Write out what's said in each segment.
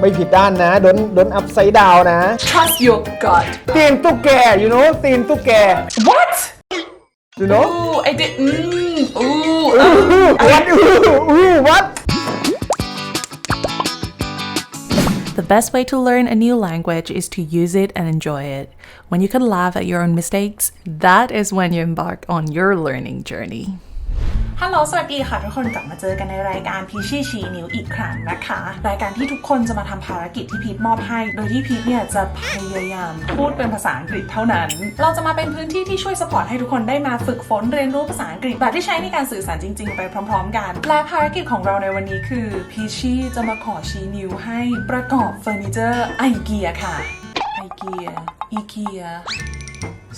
ไม่ผิดด้านนะโดนโดนอัพไซด์ดาวนะ trust your gut ตีนตุ๊กแก you know ตีนตุ๊กแก what you know ooh I did mm, ooh อู้วัดอู้อู้วัด The best way to learn a new language is to use it and enjoy it. When you can laugh at your own mistakes, that is when you embark on your learning journey. ฮัลโหล สวัสดีค่ะทุกคนกลับมาเจอกันในรายการพีชี่ชีนิวอีกครั้งนะคะ รายการที่ทุกคนจะมาทำภารกิจที่พีทมอบให้ โดยที่พีทเนี่ยจะพยายามพูดเป็นภาษาอังกฤษเท่านั้น เราจะมาเป็นพื้นที่ที่ช่วยสปอร์ตให้ทุกคนได้มาฝึกฝนเรียนรู้ภาษาอังกฤษแบบที่ใช้ในการสื่อสารจริง ๆ ไปพร้อม ๆ กัน และภารกิจของเราในวันนี้คือพีชี่จะมาขอชี้นิ้วให้ประกอบเฟอร์นิเจอร์ไอเกียค่ะไอเกียอีเกีย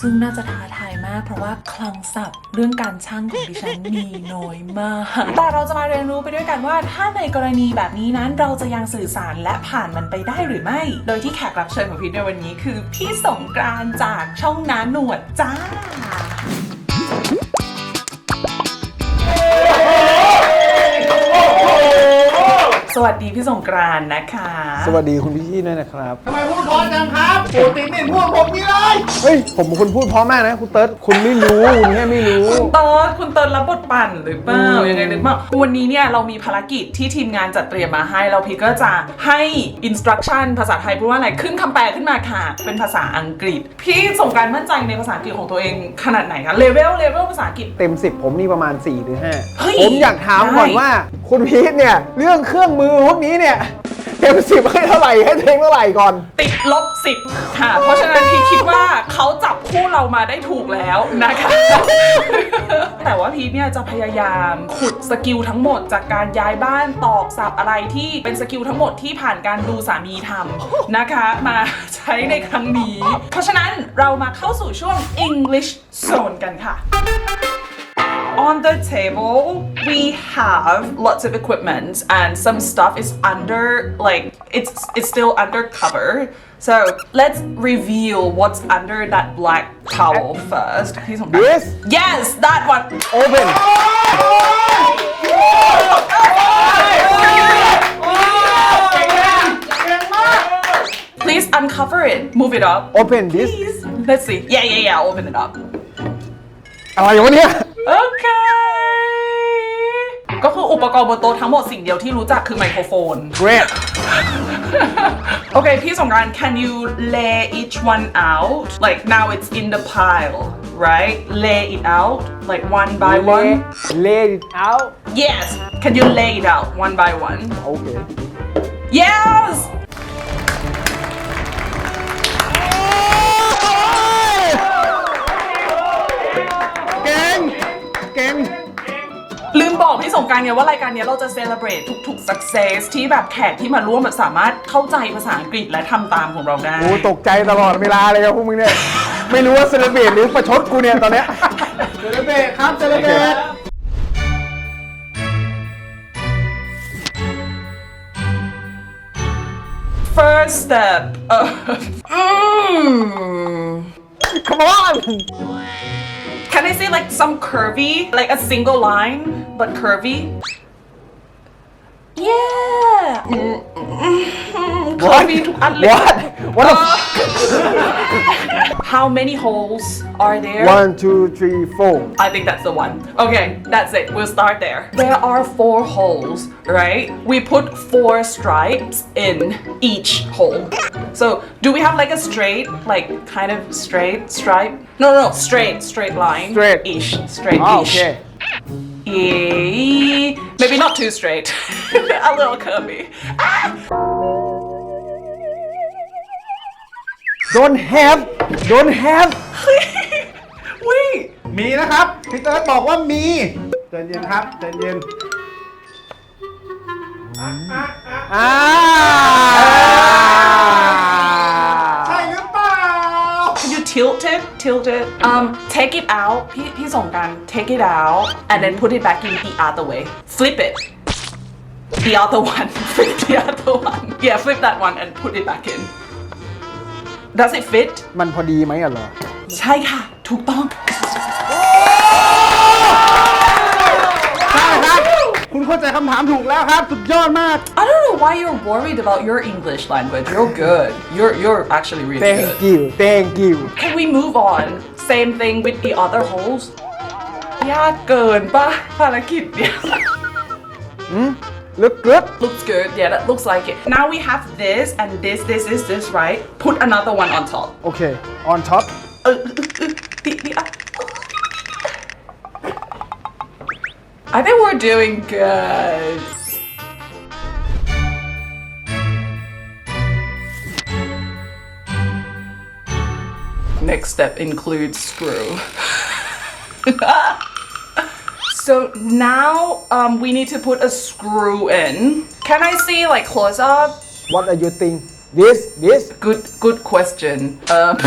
ซึ่งน่าจะท้าทายมากเพราะว่าคลังศัพท์เรื่องการช่างของดิฉันมีน้อยมาก แต่เราจะมาเรียนรู้ไปด้วยกันว่าถ้าในกรณีแบบนี้นั้นเราจะยังสื่อสารและผ่านมันไปได้หรือไม่ โดยที่แขกรับเชิญของพีทในวันนี้คือพี่สงกรานจากช่องน้าหนวดจ้า สวัสดีพี่สงกรานต์นะคะ สวัสดีคุณพี่ชี่ด้วยนะครับ ทำไมพูดเพอจังครับปกติไม่เห็นพวกผมนี่เลย เฮ้ย ผมเป็นคนพูดเพราะมากนะ คุณเติร์ดคุณไม่รู้ คุณแค่ไม่รู้ คุณเติร์ดคุณเติร์ดรับบทปั่นหรือเปล่ายังไงหรือเปล่าวันนี้เนี่ยเรามีภารกิจที่ทีมงานจัดเตรียมมาให้เราพีก็จะให้อินสตรักชั่นภาษาไทยพูดว่าอะไรขึ้นคำแปลขึ้นมาค่ะ เป็นภาษาอังกฤษ พี่ส่งการมั่นใจในภาษาอังกฤษของตัวเองขนาดไหนคะเลเวลเลเวลภาษาอังกฤษ เต็ม 10 ผมนี่ประมาณ4หรือเฮ้ย5ผมอยากถามก่อนได้ ว่าคุณพีทเนี่ย เรื่องเครื่องมือพวกนี้เนี่ย เต็ม10ให้เท่าไหร่ให้เทงเท่าไหร่ก่อน ติดลบสิบค่ะ เพราะฉะนั้นพี่คิดว่าเขาจับคู่เรามาได้ถูกแล้วนะคะ แต่ว่าพีทเนี่ยจะพยายามขุดสกิลทั้งหมดจากการย้ายบ้านตอกสับอะไรที่เป็นสกิลทั้งหมดที่ผ่านการดูสามีทำนะคะ มาใช้ในครั้งนี้ เพราะฉะนั้นเรามาเข้าสู่ช่วง English Zone กันค่ะ On the table, we have lots of equipment and some stuff is under like it's it's still under cover. So let's reveal what's under that black towel first. Please don't- This? Yes, that one. Open Please uncover it. Move it up. Open this Please. Let's see. Yeah, yeah, yeah. Open it up. อะไรวะเนี่ย โอเค ก็คืออุปกรณ์บนโต๊ะทั้งหมดสิ่งเดียวที่รู้จักคือไมโครโฟน Great Okay, พี่สงกรานต์ can you lay each one out? Like now it's in the pile, right? Lay it out, like one by one. Lay it out Yes. Can you lay it out one by one? โอเค Yes. เก่ง ลืมบอกพี่สงกรารเนี่ยว่ารายการเนี้ยเราจะ celebrate ทุกๆ success ที่แบบแขกที่มาร่วมแบบสามารถเข้าใจภาษาอังกฤษและทำตามของเราได้โอ้ตกใจตลอดเวลาเลยครับพวกมึงเนี่ย ไม่รู้ว่าเซเลบรตหรือประชดกูเนี่ยตอนเนี้ย เซเลเบตครับเซเลเบต First step. Come on I say like some curvy, like a single line, but curvy? Yeah. Mm, What? curvy. What? What uh, How many holes are there? One, two, three, four. I think that's the one. Okay, that's it. We'll start there. There are four holes, right? We put four stripes in each hole. So do we have like a straight, like kind of straight stripe? No, no, straight, straight line. Straight-ish, straight-ish. Ah, oh, okay. Yay. Maybe not too straight. a little curvy. Ah! Don't have Don't have Wait. มีนะครับพี่เติร์ดบอกว่ามีใจเย็นครับใจเย็น อ่า ใช่หรือเปล่า Can you tilt it? Tilt it. Um, take it out. พี่พี่สงกราร take it out and then put it back in the other way. Flip it. The other one. Flip the other one. Yeah, flip that one and put it back in. Does it fit? มันพอดีไหมอะเหรอ ใช่ค่ะ ถูกต้อง ใช่ครับ คุณเข้าใจคำถามถูกแล้วครับ สุดยอดมาก I don't know why you're worried about your English language. You're good. You're you're actually really thank good. you thank you Can we move on? Same thing with the other holes. ยากเกินปะภารกิจเนี่ย Look good? Looks good. Yeah, that looks like it. Now we have this and this, this is this, right? Put another one on top. Okay, on top. Uh, uh, uh, the, the, uh, I think we're doing good. Next step includes screw. so now um, we need to put a screw in. Can I see like close up? what are you think this this Good, good question. Um,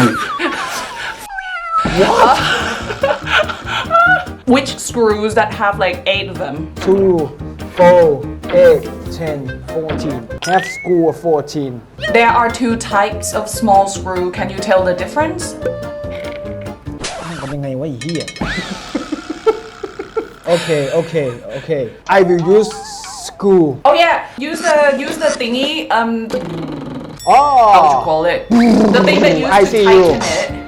which screws that have like eight of them? two four eight ten fourteen half school fourteen There are two types of small screw. Can you tell the difference? มันยังไงวะไอ้เหี้ย โอเค โอเค โอเค I will use screw Oh yeah, use the use the thingy. Um, oh how would you call it? The thing that you I use to see you. tighten it.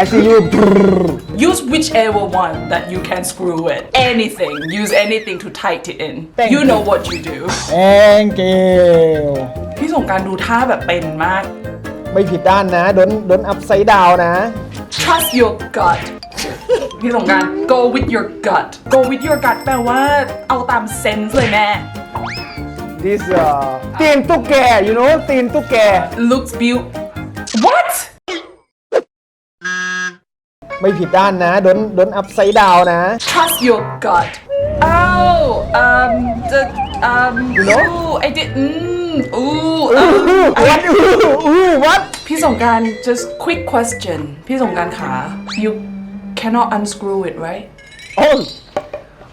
I see you Use whichever one that you can screw it. Anything. Use anything to tighten it in. Thank you know you. what you do. thank you พี่สงกรารดูท่าแบบเป็นมาก ไม่ผิดด้านนะโดนโดน upside down นะ Trust your gut พี่สงกราร go with your gut go with your gut แปลว่าเอาตามเซนส์เลยแม่ this uh ตีนตุ๊กแก you know ตีนตุ๊กแก looks beautiful what ไม่ผิดด้านนะโดนโดน upside down นะ trust your gut oh um the um You know? ooh, I did mm, ooh um, what อู้ what พี่สงกราร just quick question พี่สงกรารขา you cannot unscrew it right oh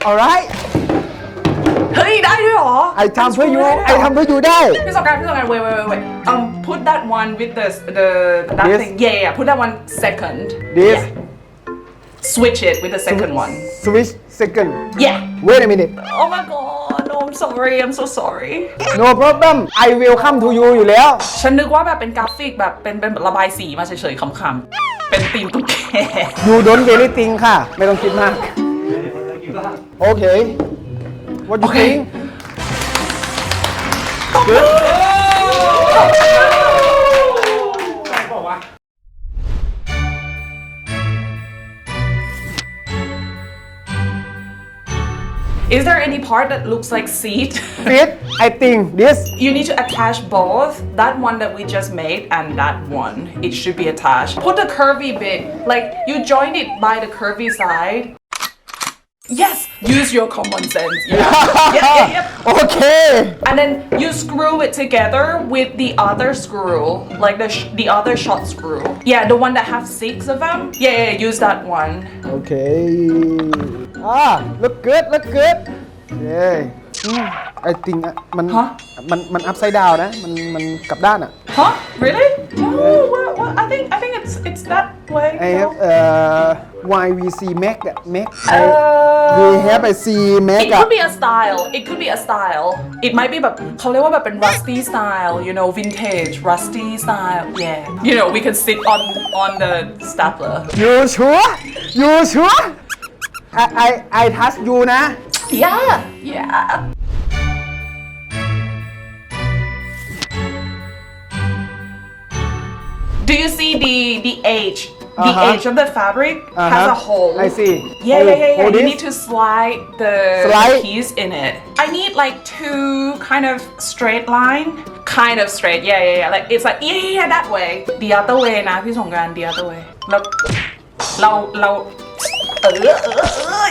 alright เฮ้ย ได้ด้วยเหรอ I ทำเพื่อ you Unscrew ได้ I ด้วยเหรทำเพื่อ you ได้ พี่สงกรารพี่สงกราร wait wait wait wait um put that one with the the that This? thing yeah yeah put that one second This? yeah. switch it with the second one switch second yeah wait a minute oh my god no I'm sorry I'm so sorry no problem I will come to you อยู่แล้ว ฉันนึกว่าแบบเป็นกราฟิกแบบเป็นเป็นระบายสีมาเฉยๆขำๆ เป็นตีมตุ๊กแก you don't really think ค่ะ ไม่ต้องคิดมาก โอเค what you Okay. think Is there any part that looks like seat? fit I think this You need to attach both that one that we just made and that one. It should be attached. Put the curvy bit, like you join it by the curvy side. Yes, use your common sense. Yeah, yeah, yeah, yeah. โอเค And then you screw it together with the other screw, like the sh- the other short screw. Yeah, the one that have six of them. Yeah, yeah, yeah, use that one. โอเค อ่า look good look good เย้อืม I think อ่ะมัน ฮะ มัน มัน upside down นะ มัน มันกลับด้านอ่ะ Huh? Really? No. Well, well, I think I think it's it's that way. I no? have เอ่อ YVC Mac อ่ะ Mac I Uh, we have a C Mac It อ่ะ could be a style. It could be a style. It might be แบบเขาเรียกว่าแบบเป็น rusty style, you know, vintage, rusty style. Yeah. You know, we can sit on on the stapler. you sure you sure I I I touch you นะ Yeah. Yeah. Do you see the the edge? The Uh-huh. edge of the fabric has Uh-huh. a hole. I see. Yeah, Hold- yeah, yeah, yeah. hold You this. need to slide the Slide? piece in it. I need like two kind of straight line. Kind of straight. Yeah, yeah, yeah. Like it's like yeah, yeah, yeah, that way. The other way นะพี่สงกรานต์ the other way แล้วเราเราเออเออเออ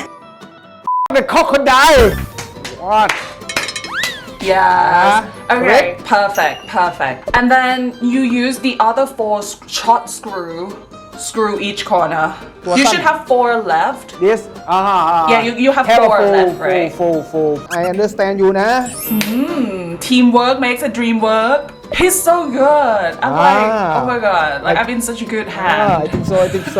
the crocodile what Yeah. Uh-huh. Okay. Perfect. Perfect. And then you use the other four shot screw. Screw each corner. You should have four left. Yes. Ah. Uh -huh. Yeah. You, you have, four, left, right? Four, four, four. I understand you, now. Hmm. teamwork makes a dream work. He's so good. I'm like, Ah. oh my god, like I'm in such a good อ่า hand. ไอติมโซไอติมโซ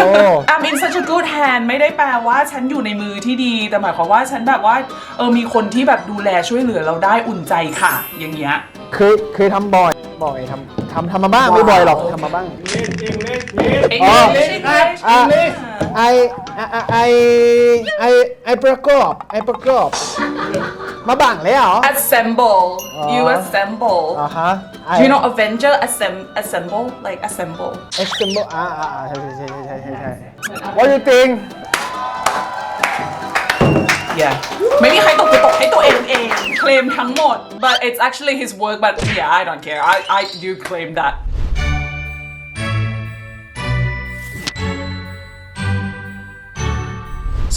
I'm in such a good hand ไม่ได้แปลว่าฉันอยู่ในมือที่ดี แต่หมายความว่าฉันแบบว่าเออมีคนที่แบบดูแลช่วยเหลือเราได้อุ่นใจค่ะ อย่างเงี้ย เคยเคยทำบ่อย บ่อยทำทำทำมาบ้างไม่บ่อยหรอกทำมาบ้างอ๋อ English English อะ English ไอไอไอไอประกอบไอประกอบ มาบังเลยเหรอ assemble you อ๋อ assemble อ่าฮะไอ Do you know Avenger assemb assemble like assemble assemble อ่าอ่าอ่าใช่ใช่ใช่ใช่ใช่ใช่ What do you think yeah ไม่มีใครตกไปตกให้ตัวเองเองเคลมทั้งหมด but it's actually his work but yeah I don't care I I do claim that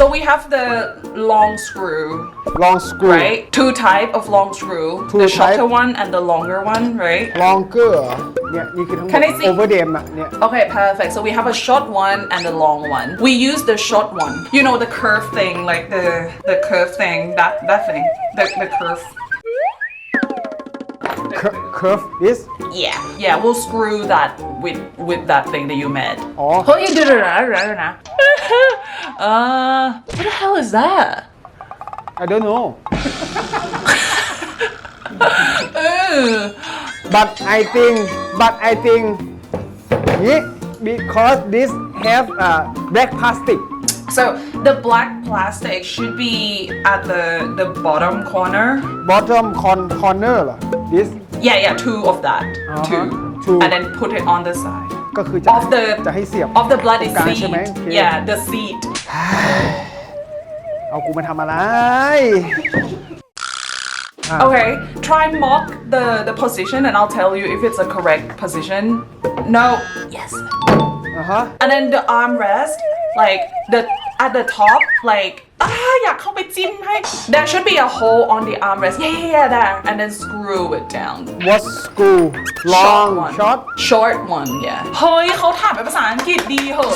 So we have the long screw, long screw right? Two type of long screw. Two the shorter type. one and the longer one, right? longer เนี่ยนี่คือทั้งหม Can ด I see? overdam อะเนี่ย Okay, perfect. So we have a short one and a long one. We use the short one. You know the curve thing, like the the curve thing, that that thing, the the curve. Cur- curve this Yeah, yeah. We'll screw that with with that thing that you made. อ๋อ Oh, you did it right, right now. uh, what the hell is that? I don't know. But I think, but I think, yeah, because this have uh, black plastic. So the black plastic should be at the the bottom corner. Bottom con corner, lah. this. Yeah, yeah, two of that, Uh-huh. 2 Two. and then put it on the side. ก็คือจะ of the จะให้เสียบ of the bloody ตรงกลาง seat. ใช่ไหมโอเค Yeah, the seat. เอากูมาทำอะไร Okay, try mock the the position, and I'll tell you if it's a correct position. No. Yes. อ่าฮะ And then the armrest, like the at the top, like ah, อยากเข้าไปจิ้มให้ There should be a hole on the armrest. Yeah, yeah, yeah, there. And then screw it down. what screw long Short one. short Short one, yeah. เฮ้ยเขาถามเป็นภาษาอังกฤษดีเหอะ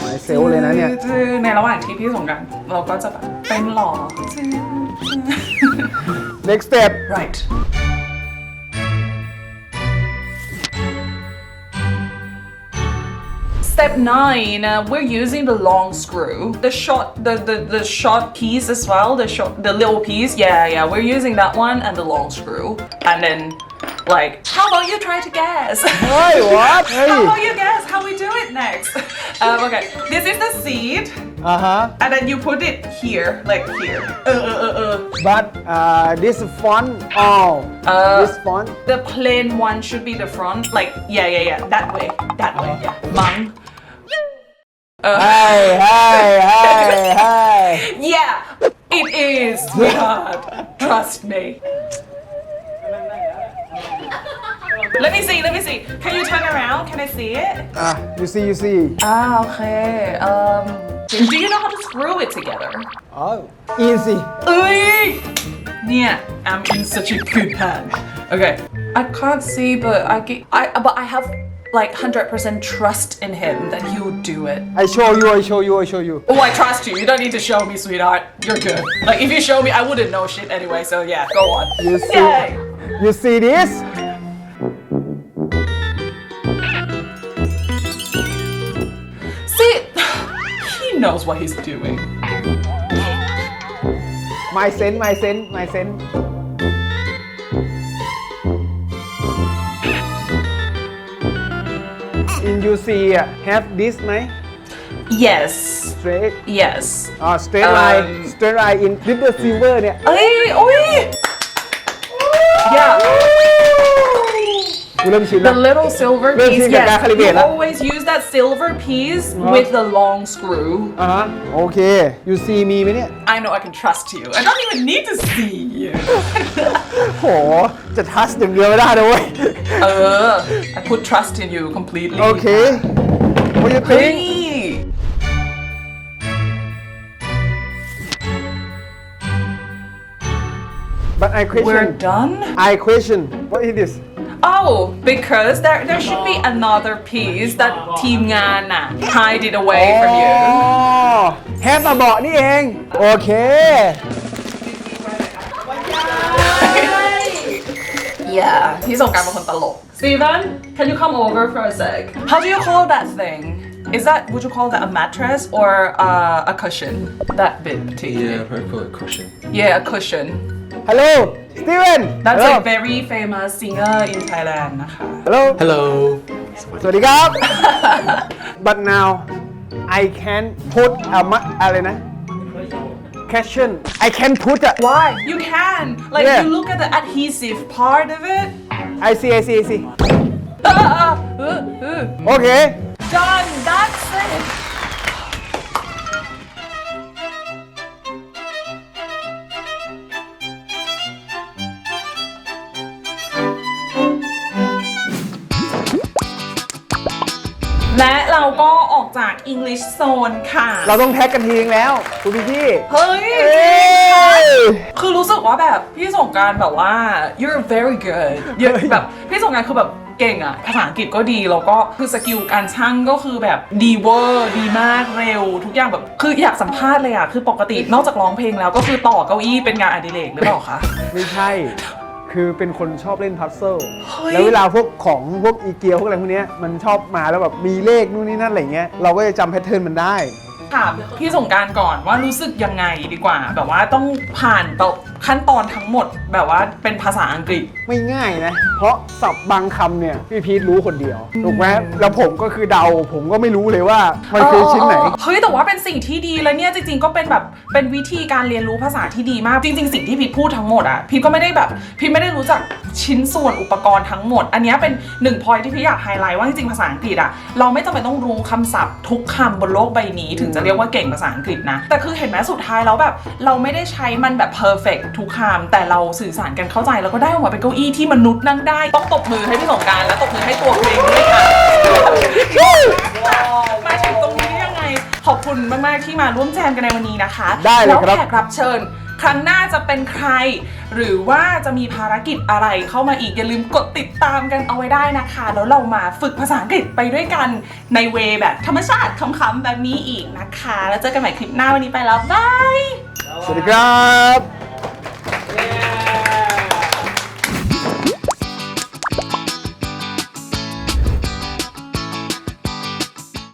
หมายเซลลเลยนะเนี่ยในระหว่างที่พี่สงกรารเราก็จะแบบเป็นหล่อ next step right step nine, uh, we're using the long screw. The short, the, the, the short piece as well, the short, the little piece. Yeah, yeah, we're using that one and the long screw. And then like, how about you try to guess? Why, what? Hey. How about you guess how we do it next? Um, okay, this is the seed. Uh-huh. And then you put it here, like here. Uh, uh, uh, uh, but uh, this front, oh, uh, this front, The plain one should be the front, like, yeah, yeah, yeah, that way, that way, yeah. Mang. Mung. hey hey hey hey Yeah, it is, sweetheart. Trust me. Let me see, let me see. Can you turn around? Can I see it? อ่ะ you see you see Ah, okay. Um, do you know how to screw it together? oh easy Ui! Yeah, I'm in such a good hand. Okay, I can't see, but I get, I but I have like hundred percent trust in him that he will do it. I show you I show you I show you Oh, I trust you. You don't need to show me, sweetheart. You're good. Like if you show me, I wouldn't know shit anyway. So yeah, go on. you see Yay! you see this See, he knows what he's doing. my sin, my sin, my sense in you see uh, have this ไหม Yes. straight Yes. อ่า straight line Um, straight line in with the silver เนี่ย Oi, oi. Yeah. กูเริ่มชิน The แล้ว little silver Well, piece, see, the yes. calibrate You lah. always use that silver piece Uh-huh. with the long screw. อ่าฮะโอเค you see me ไหมเนี่ย I know I can trust you. I don't even need to see you. โห จะทัชอย่างเดียวไม่ได้นะเว้ย uh, I put trust in you completely. โอเค what you think Hey. but I We're question done? I question what is this Oh, because there there should be another piece that Team Ngana hide it away from อ๋ you. อแฮปมาเบาะนี่เอง โอเค พี่สงกรารเป็นคนตลก Steven can you come over for a sec How do you call that thing Is that would you call that a mattress or uh, a cushion that bit to you Yeah, probably call it cushion. Yeah a cushion ฮัลโหลสตีเวน That's a very famous singer in Thailand นะคะ ฮัลโหล Hello. สวัสดีครับ but now I can put a มะอะไรนะ question I can put a Why you can like Yeah. you look at the adhesive part of it I see I see I see uh, uh, uh, uh. okay Done that's it และ English Zone ค่ะ เราต้องแท็กกันทีนึงแล้วคุณพี่พี่ เฮ้ยเอ้ย คือรู้สึกว่าแบบพี่สงกรารแบบว่า you're very good เยอะแบบพี่สงกรารคือแบบเก่งอะภาษาอังกฤษก็ดี แล้วก็คือสกิลการช่างก็คือแบบดีเวอร์ดีมากเร็ว ทุกอย่างแบบคืออยากสัมภาษณ์เลยอะคือปกตินอกจากร้องเพลงแล้วก็คือต่อเก้าอี้เป็นงานอดิเรกหรือเปล่าคะ ไม่ใช่ คือเป็นคนชอบเล่นพัซเซิลเฮ้ยแล้วเวลาพวกของพวกอีเกียพวกอะไรพวกเนี้ยมันชอบมาแล้วแบบมีเลขนู่นนี่นั่นอะไรเงี้ยเราก็จะจำแพทเทิร์นมันได้ ถามพี่สงกรารก่อนว่ารู้สึกยังไงดีกว่า แบบว่าต้องผ่านต่อขั้นตอนทั้งหมด แบบว่าเป็นภาษาอังกฤษ ไม่ง่ายนะ เพราะศัพท์บางคำเนี่ยพี่พีทรู้คนเดียวถูกไหมแล้วผมก็คือเดา ผมก็ไม่รู้เลยว่ามันคือชิ้นไหนเออเออเฮ้ยแต่ว่าเป็นสิ่งที่ดีแล้วเนี่ยจริงๆก็เป็นแบบเป็นวิธีการเรียนรู้ภาษาที่ดีมาก จริง ๆ สิ่งที่พีทพูดทั้งหมดอะพีทก็ไม่ได้แบบพีทไม่ได้รู้จักชิ้นส่วนอุปกรณ์ทั้งหมด อันเนี้ยเป็นหนึ่งพอยที่พีทอยากไฮไลท์ว่าจริงๆภาษาอังกฤษอะเราไม่จำเป็นต้องรู้คำศัพท์ทุกคำบนโลกใบนี้ถึงจะเรียกว่าเก่งภาษาอังกฤษนะ แต่คือเห็นไหมสุดท้ายแล้วแบบเราไม่ได้ใช้มันแบบ perfect ทุกคำแต่เราสื่อสารกันเข้าใจแล้วก็ได้ออกมาเป็นเก้าอี้ที่มนุษย์นั่งได้ ต้องตบมือให้พี่สงกรารและตบมือให้ตัวเพลงด้วยค่ะมาถึงตรงนี้ได้ยังไง ขอบคุณมาก ๆ ที่มาร่วมแจมกันในวันนี้นะคะ ได้เลยครับแล้วแขกรับเชิญ ครั้งหน้าจะเป็นใคร หรือว่าจะมีภารกิจอะไรเข้ามาอีก อย่าลืมกดติดตามกันเอาไว้ได้นะคะ แล้วเรามาฝึกภาษาอังกฤษไปด้วยกันในเวแบบธรรมชาติคำๆแบบนี้อีกนะคะ แล้วเจอกันใหม่คลิปหน้าวันนี้ไปแล้วบาย สวัสดีครับ